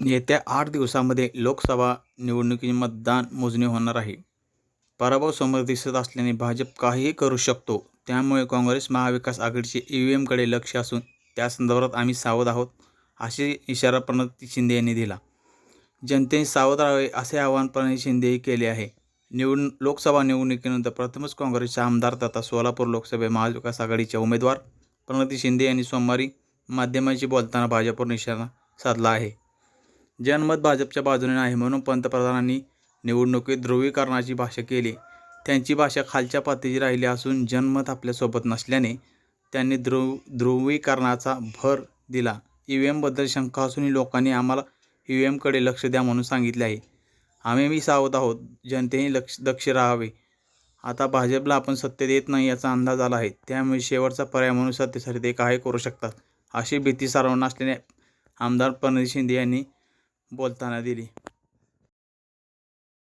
येत्या आठ दिवसामध्ये लोकसभा निवडणुकीचे मतदान मोजणी होणार आहे. पराभव समोर दिसत असल्याने भाजप काहीही करू शकतो. त्यामुळे काँग्रेस महाविकास आघाडीचे ई व्ही एमकडे लक्ष असून त्या संदर्भात आम्ही सावध आहोत असे इशारा प्रणती शिंदे यांनी दिला. जनतेने सावध राहावे असे आवाहन प्रणिती शिंदेही केले आहे. निवडणूक लोकसभा निवडणुकीनंतर प्रथमच काँग्रेसचे आमदार तथा सोलापूर लोकसभा महाविकास आघाडीचे उमेदवार प्रणिती शिंदे यांनी सोमवारी माध्यमांशी बोलताना भाजपवर निशाणा साधला आहे. जनमत भाजपच्या बाजूने नाही म्हणून पंतप्रधानांनी निवडणुकीत ध्रुवीकरणाची भाषा केली. त्यांची भाषा खालच्या पातळीची राहिली असून जनमत आपल्यासोबत नसल्याने त्यांनी ध्रुव ध्रुवीकरणाचा भर दिला. ई व्ही एमबद्दल शंका असूनही लोकांनी आम्हाला ई व्ही एमकडे लक्ष द्या म्हणून सांगितले आहे. आम्हीही सावध आहोत. जनतेने लक्ष दक्ष राहावे. आता भाजपला आपण सत्य देत नाही याचा अंदाज आला आहे. त्यामुळे शेवटचा पर्याय म्हणून सत्तेसाठी ते काही करू शकतात अशी भीती सर्वांना असल्याने आमदार प्रणित शिंदे यांनी बोलताना दिली.